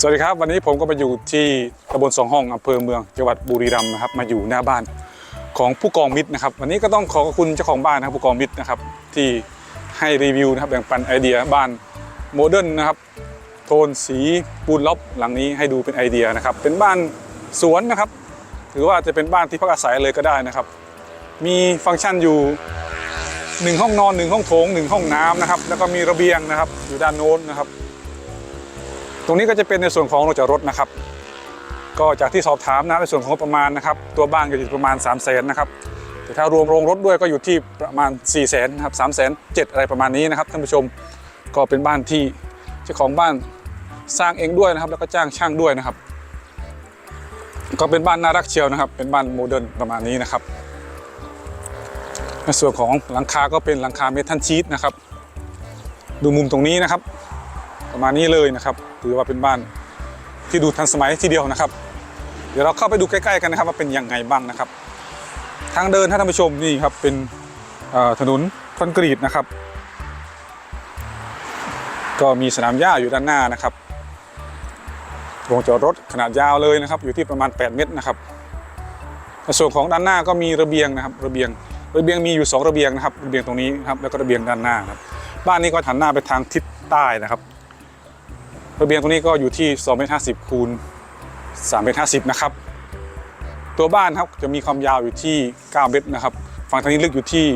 สวัสดีครับ วันนี้ผมก็มาอยู่ที่ตำบลสองห้องอำเภอเมืองจังหวัดบุรีรัมย์นะครับ มาอยู่หน้าบ้านของผู้กองมิตรนะครับ วันนี้ก็ต้องขอขอบคุณเจ้าของบ้านนะครับผู้กองมิตรนะครับที่ให้รีวิวนะครับแบ่งปันไอเดียบ้านโมเดิร์นนะครับโทนสีปูนล็อบหลังนี้ให้ดูเป็นไอเดียนะครับ เป็นบ้านสวนนะครับหรือว่าจะเป็นบ้านที่พักอาศัยเลยก็ได้นะครับ มีฟังก์ชันอยู่หนึ่งห้องนอนหนึ่งห้องโถงหนึ่งห้องน้ำนะครับแล้วก็มีระเบียงนะครับอยู่ด้านโน้นนะครับ ตรงนี้ก็จะเป็นในส่วนของรถจอดรถนะครับ ก็จากที่สอบถามนะในส่วนของประมาณนะครับ ตัวบ้านก็อยู่ประมาณ 3 0 0แสนนะครับแต่ถ้ารวมโรงรถด้วยก็อยู่ที่ประมาณ 4 0 0แสนนะครับสามแสนเจ็ดอะไรประมาณนี้นะครับท่านผู้ชมก็เป็นบ้านที่เจ้าของบ้านสร้างเองด้วยนะครับ แล้วก็จ้างช่างด้วยนะครับ ก็เป็นบ้านน่ารักเชียวนะครับ เป็นบ้านโมเดิร์นประมาณนี้นะครับในส่วนของหลังคาก็เป็นหลังคาเมทัลชีตนะครับ ดูมุมตรงนี้นะครับ ประมาณนี้เลยนะครับถือว่าเป็นบ้านที่ดูทันสมัยทีเดียวนะครับ เดี๋ยวเราเข้าไปดูใกล้ๆกันนะครับว่าเป็นยังไงบ้างนะครับ ทางเดินถ้าท่านผู้ชมนี่ครับเป็นถนนคอนกรีตนะครับ ก็มีสนามหญ้าอยู่ด้านหน้านะครับโรงจอดรถขนาดยาวเลยนะครับอยู่ที่ประมาณ 8 เมตรนะครับส่วนของด้านหน้าก็มีระเบียงนะครับระเบียงระเบียงมีอยู่ 2 ระเบียงนะครับระเบียงตรงนี้ครับแล้วก็ระเบียงด้านหน้าครับบ้านนี้ก็หันหน้าไปทางทิศใต้นะครับ ระเบียงตรงนี้ก็อยู่ที่2เมตร50คูณ3เมตร50นะครับ ตัวบ้านครับจะมีความยาวอยู่ที่9เมตรนะครับ ฝั่งทางนี้ลึกอยู่ที่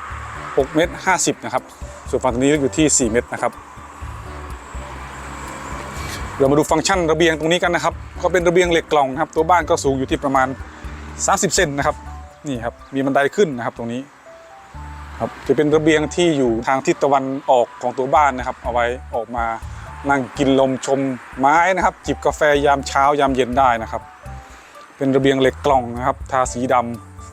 6เมตร50นะครับ ส่วนฝั่งทางนี้ลึกอยู่ที่ 4 เมตรนะครับ เรามาดูฟังก์ชันระเบียงตรงนี้กันนะครับ ก็เป็นระเบียงเหล็กกล่องนะครับ ตัวบ้านก็สูงอยู่ที่ประมาณ 30 เซนนะครับ นี่ครับ มีบันไดขึ้นนะครับตรงนี้ครับ จะเป็นระเบียงที่อยู่ทางทิศตะวันออกของตัวบ้านนะครับ เอาไว้ออกมา นั่งกินลมชมไม้นะครับ จิบกาแฟยามเช้ายามเย็นได้นะครับ เป็นระเบียงเหล็กกล่องนะครับ ทาสีด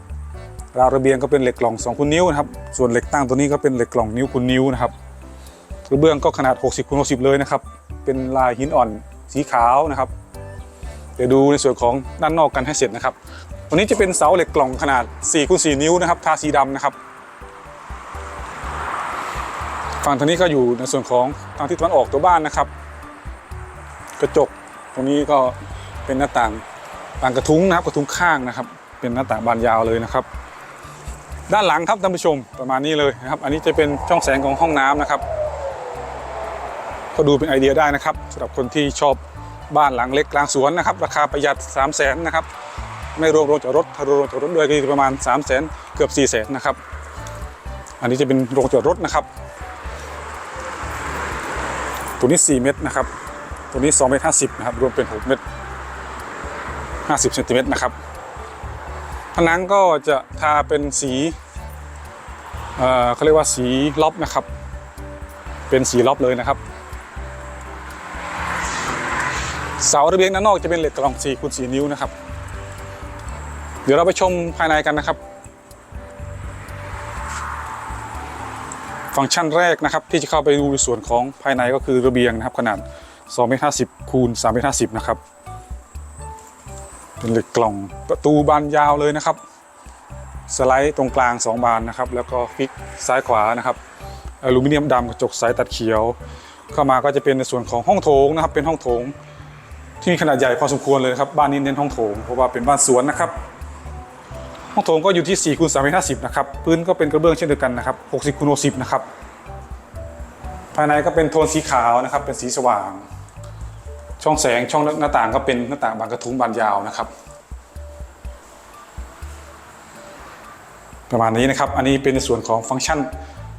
ำราวระเบียงก็เป็นเหล็กกล่อง2คูณนิ้วนะครับส่วนเหล็กตั้งตัวนี้ก็เป็นเหล็กกล่องนิ้วคูณนิ้วนะครับกระเบื้องก็ขนาด 60คูณ60 เลยนะครับ เป็นลายหินอ่อนสีขาวนะครับ เดี๋ยวดูในส่วนของด้านนอกกันให้เสร็จนะครับ ตัวนี้จะเป็นเสาเหล็กกล่องขนาด4คูณ4นิ้วนะครับ ทาสีดำนะครับ ฝั่งทางนี้ก็อยู่ในส่วนของทางทิศตะวันออกตัวบ้านนะครับ กระจกตรงนี้ก็เป็นหน้าต่างบานกระทุ้งนะครับกระทุ้งข้างนะครับ เป็นหน้าต่างบานยาวเลยนะครับ ด้านหลังครับท่านผู้ชมประมาณนี้เลยนะครับ อันนี้จะเป็นช่องแสงของห้องน้ำนะครับ ก็ดูเป็นไอเดียได้นะครับสำหรับคนที่ชอบบ้านหลังเล็กกลางสวนนะครับ ราคาประหยัด 3 0 0แสนนะครับ ไม่รวมโรงจอดรถถ้ารวมโรงจอดรถด้วยก็ประมาณ 3 0 0แสนเกือบ 4 0 0แสนนะครับ อันนี้จะเป็นโรงจอดรถนะครับ ตัวนี้ 4 เมตรนะครับ ตัวนี้2เมตร50นะครับ รวมเป็น 6 เมตร 50เซนติเมตรนะครับผนังก็จะทาเป็นสีเอ่อเขาเรียกว่าสีล็อบนะครับ เป็นสีล็อบเลยนะครับ เสาระเบียงด้านนอกจะเป็นเหล็กกล่อง4คูณ4นิ้วนะครับ เดี๋ยวเราไปชมภายในกันนะครับ ฟังก์ชันแรกนะครับ ที่จะเข้าไปดูในส่วนของภายในก็คือระเบียงนะครับ ขนาด2เมตร50คูณ3เมตร50นะครับ เป็นเหล็กกล่องประตูบานยาวเลยนะครับ สไลด์ตรงกลาง 2 บานนะครับ แล้วก็ฟิกซ้ายขวานะครับอลูมิเนียมดำกระจกใสตัดเขียว เข้ามาก็จะเป็นในส่วนของห้องโถงนะครับ เป็นห้องโถงที่มีขนาดใหญ่พอสมควรเลยครับ บ้านนี้เน้นห้องโถงเพราะว่าเป็นบ้านสวนนะครับ ห้องโถงก็อยู่ที่4คูณ3เมตร50นะครับพื้นก็เป็นกระเบื้องเช่นเดียวกันนะครับ60คูณ60นะครับภายในก็เป็นโทนสีขาวนะครับ เป็นสีสว่าง ช่องแสงช่องหน้าต่างก็เป็นหน้าต่างบานกระทุ้งบานยาวนะครับ ประมาณนี้นะครับ อันนี้เป็นในส่วนของฟังก์ชัน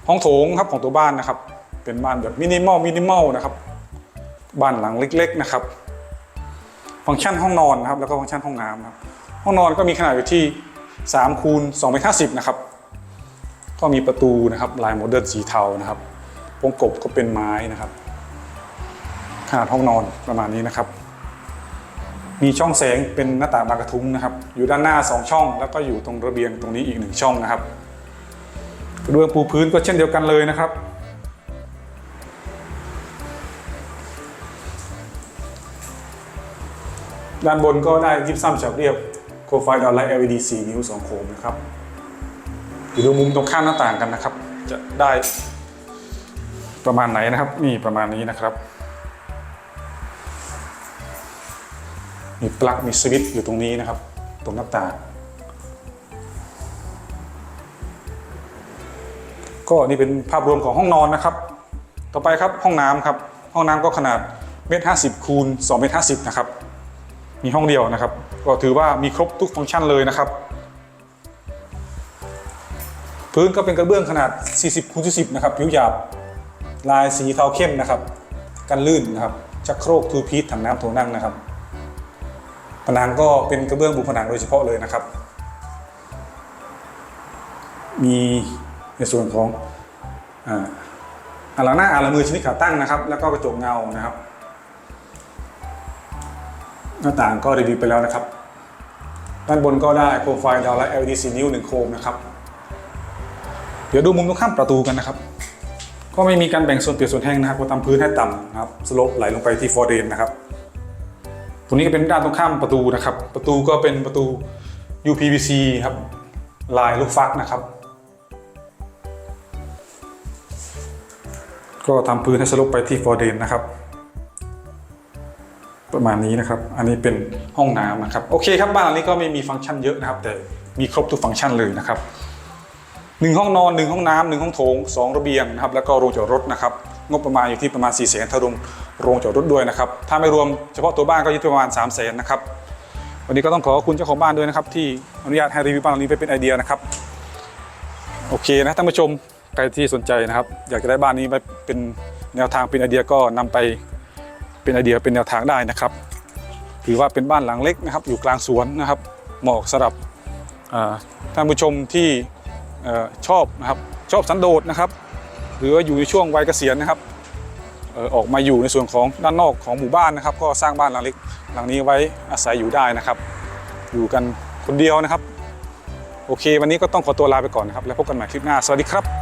ห้องโถงครับของตัวบ้านนะครับ เป็นบ้านแบบมินิมอลมินิมอลนะครับบ้านหลังเล็ก ๆนะครับ ฟังก์ชันห้องนอนนะครับแล้วก็ฟังก์ชันห้องน้ำนะครับห้องนอนก็มีขนาดอยู่ที่ 3คูณ2เมตร50นะครับก็มีประตูนะครับลายโมเดิร์นสีเทานะครับวงกบก็เป็นไม้นะครับ ขนาดห้องนอนประมาณนี้นะครับ มีช่องแสงเป็นหน้าต่างบานกระทุ้งนะครับ อยู่ด้านหน้า 2 ช่อง แล้วก็อยู่ตรงระเบียงตรงนี้อีกหนึ่งช่องนะครับกระเบื้องปูพื้นก็เช่นเดียวกันเลยนะครับด้านบนก็ได้ยิบซ้ำฉาบเรียบ โคมไฟดาวไลท์ LED 4 นิ้ว 2 โคมนะครับเดี๋ยวดูมุมตรงข้ามหน้าต่างกันนะครับ จะได้ประมาณไหนนะครับ นี่ประมาณนี้นะครับ มีปลั๊กมีสวิตช์อยู่ตรงนี้นะครับ ตรงหน้าต่างก็นี่เป็นภาพรวมของห้องนอนนะครับ ต่อไปครับห้องน้ำครับ ห้องน้ำก็ขนาดเมตรห้าสิบคูณสองเมตรห้าสิบนะครับ มีห้องเดียวนะครับ ก็ถือว่ามีครบทุกฟังก์ชันเลยนะครับ พื้นก็เป็นกระเบื้องขนาด 40คูณ40นะครับผิวหยาบลายสีเทาเข้มนะครับ กันลื่นนะครับชักโครกทูพีทถังน้ำโถนั่งนะครับ ผนังก็เป็นกระเบื้องบุผนังโดยเฉพาะเลยนะครับ มีในส่วนของอ่าอ่างล้างหน้าอ่างล้างมือชนิดขาตั้งนะครับ แล้วก็กระจกเงานะครับ หน้าต่างก็รีวิวไปแล้วนะครับ ด้านบนก็ได้โคมไฟดาวไลท์ LED 4นิ้ว1โคมนะครับ เดี๋ยวดูมุมตรงข้ามประตูกันนะครับ ก็ไม่มีการแบ่งส่วนเปียกส่วนแห้งนะครับก็ทำพื้นให้ต่ำนะครับสโลปไหลลงไปที่ฟอร์เดนนะครับตรงนี้ก็เป็นด้านตรงข้ามประตูนะครับ ประตูก็เป็นประตู UPVC ครับลายลูกฟักนะครับ ก็ทำพื้นให้สโลปไปที่ฟอร์เดนนะครับ ประมาณนี้นะครับ อันนี้เป็นห้องน้ำนะครับ โอเคครับบ้านหลังนี้ก็ไม่มีฟังก์ชันเยอะนะครับ แต่มีครบทุกฟังก์ชันเลยนะครับหนึ่งห้องนอนหนึ่งห้องน้ำหนึ่งห้องโถงสองระเบียงนะครับแล้วก็โรงจอดรถนะครับงบประมาณอยู่ที่ประมาณ4ี่แสนถ้ารวมโรงจอดรถด้วยนะครับถ้าไม่รวมเฉพาะตัวบ้านก็อยู่ที่ประมาณ3ามแสนนะครับวันนี้ก็ต้องขอขอบคุณเจ้าของบ้านด้วยนะครับที่อนุญาตให้รีวิวบ้านหลังนี้ไปเป็นไอเดียนะครับโอเคนะท่านผู้ชมใครที่สนใจนะครับ อยากจะได้บ้านนี้ไปเป็นแนวทางเป็นไอเดียก็นำไป เป็นไอเดียเป็นแนวทางได้นะครับ ถือว่าเป็นบ้านหลังเล็กนะครับ อยู่กลางสวนนะครับเหมาะสำหรับท่านผู้ชมที่ชอบนะครับชอบสันโดษนะครับ หรือว่าอยู่ในช่วงวัยเกษียณนะครับออกมาอยู่ในส่วนของด้านนอกของหมู่บ้านนะครับ ก็สร้างบ้านหลังเล็กหลังนี้ไว้อาศัยอยู่ได้นะครับ อยู่กันคนเดียวนะครับ โอเค วันนี้ก็ต้องขอตัวลาไปก่อนนะครับ แล้วพบกันใหม่คลิปหน้า สวัสดีครับ